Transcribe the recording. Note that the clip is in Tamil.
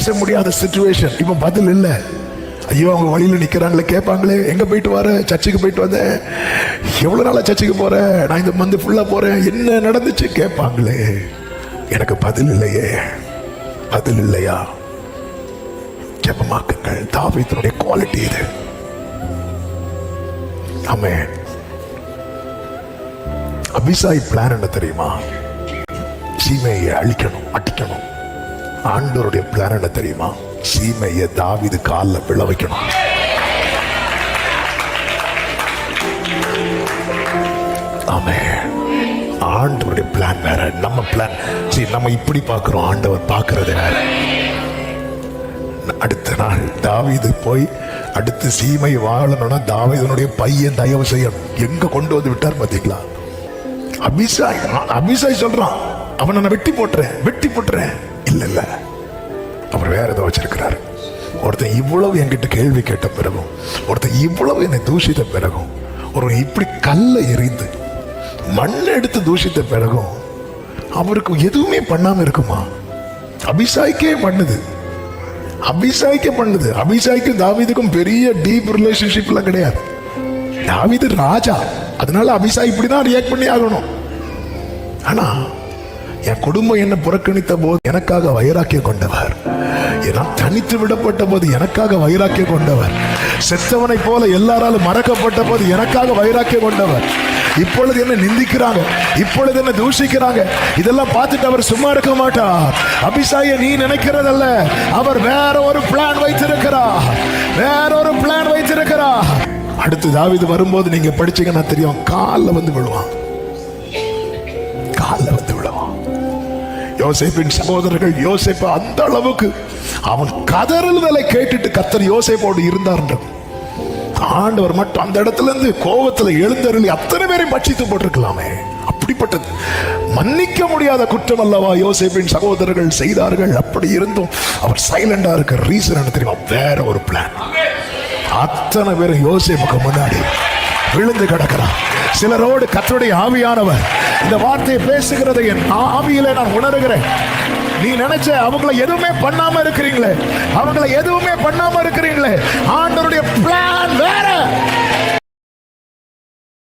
பேச முடியாத சுச்சுவேஷன் இப்போ பதில் இல்லை ஐயோ அவங்க வழியில நிற்கிறாங்களே கேட்பாங்களே எங்கே போயிட்டு வர? சர்ச்சுக்கு போயிட்டு வந்தேன் எவ்வளோ நாளா சர்ச்சுக்கு போகிறேன் நான் இந்த மந்த் ஃபுல்லாக போகிறேன் என்ன நடந்துச்சு? கேட்பாங்களே. எனக்கு பதில் இல்லையே. பதில் இல்லையா? ஜபமாக்குங்கள். தாவீதனுடைய குவாலிட்டி இது. ஆமே அபிசாய் பிளான் என்ன தெரியுமா? சீமையை அழிக்கணும் அடிக்கணும். ஆண்டவருடைய பிளான் என்ன தெரியுமா? சீமையை தாவிது காலில் விழ வைக்கணும். ஆமே. ஆண்டவருடைய பிளான் வேற. நம்ம பிளான் சரி நம்ம இப்படி பார்க்குறோம். ஆண்டவர் பார்க்கறது வேற. அடுத்த நாள் தாவிது போய் அடுத்து சீமை வாழணும்னா தாவீதனுடைய பையன் தயவு செய்யணும். எங்க கொண்டு வந்து விட்டார் பார்த்தீங்களா அபிசாய் அபிசாய் சொல்றான். அவனை நான் வெட்டி போட்டுறேன் வெட்டி போட்டுறேன். இல்லை. இல்லை அவர் வேற ஏதோ வச்சிருக்கிறார். ஒருத்தன் இவ்வளவு என்கிட்ட கேள்வி கேட்ட பிறகும் ஒருத்தன் இவ்வளவு என்னை தூஷித்த பிறகும் ஒரு இப்படி கல்லை எறிந்து மண்ணை எடுத்து தூஷித்த பிறகும் அவருக்கு எதுவுமே பண்ணாமல் இருக்குமா? அபிசாய்க்கே பண்ணுது. அபிசாய்க்கே பண்ணுது. அபிசாய்க்கும் தாவிதுக்கும் பெரிய டீப் ரிலேஷன்ஷிப்லாம் கிடையாது. தாவிது ராஜா. அதனால அபிசாய் இப்படிதான் ரியாக்ட் பண்ணி ஆகணும். ஆனால் என் குடும்பம் என்ன புறக்கணித்த போது எனக்காக வைராக்கியம் கொண்டவர். நான் தனித்து விடப்பட்ட போது எனக்காக வைராக்கியம் கொண்டவர். செத்தவனை போல எல்லாராலும் மறக்கப்பட்ட போது எனக்காக வைராக்கியம் கொண்டவர். இப்பொழுது என்ன நிந்திக்கிறாங்க. இப்பொழுது என்ன தூஷிக்கிறாங்க. இதெல்லாம் பார்த்துட்டு அவர் சும்மா இருக்க மாட்டார். அபிசாய நீ நினைக்கிறதல்ல. அவர் வேற ஒரு பிளான் வைத்திருக்கிறார். வேற ஒரு பிளான் வைத்திருக்கிறார். அடுத்து தாவிது வரும்போது நீங்க படிச்சீங்கன்னா தெரியும் காலில் வந்து விழுவான். காலில் வந்து விழுவான். யோசேப்பின் சகோதரர்கள் யோசேப்பு அந்த அளவுக்கு அவன் கதறுதலை கேட்டுட்டு கத்தர் யோசேப்போடு இருந்தார்ன்றது ஆண்டவர் மட்டும் அந்த இடத்துல இருந்து கோபத்துல எழுந்தருளி அத்தனை பேரையும் பட்சித்து போட்டிருக்கலாமே. அப்படிப்பட்டது மன்னிக்க முடியாத குற்றம் அல்லவா யோசேப்பின் சகோதரர்கள் செய்தார்கள். அப்படி இருந்தும் அவர் சைலண்டா இருக்க ரீசன் என்ன தெரியுமா? வேற ஒரு பிளான் அத்தனை பேரும் யோசேப்புக்கு முன்னாடி விழுந்து கிடக்கிறான் சிலரோடு கத்தருடைய ஆவியானவர் இந்த வார்த்தையை பேசுகிறதை என் ஆவியில நான் உணர்கிறேன். நீ நினைச்ச அவங்கள எதுவுமே பண்ணாம இருக்கிறீங்களே. அவங்கள எதுவுமே பண்ணாம இருக்கிறீங்களே.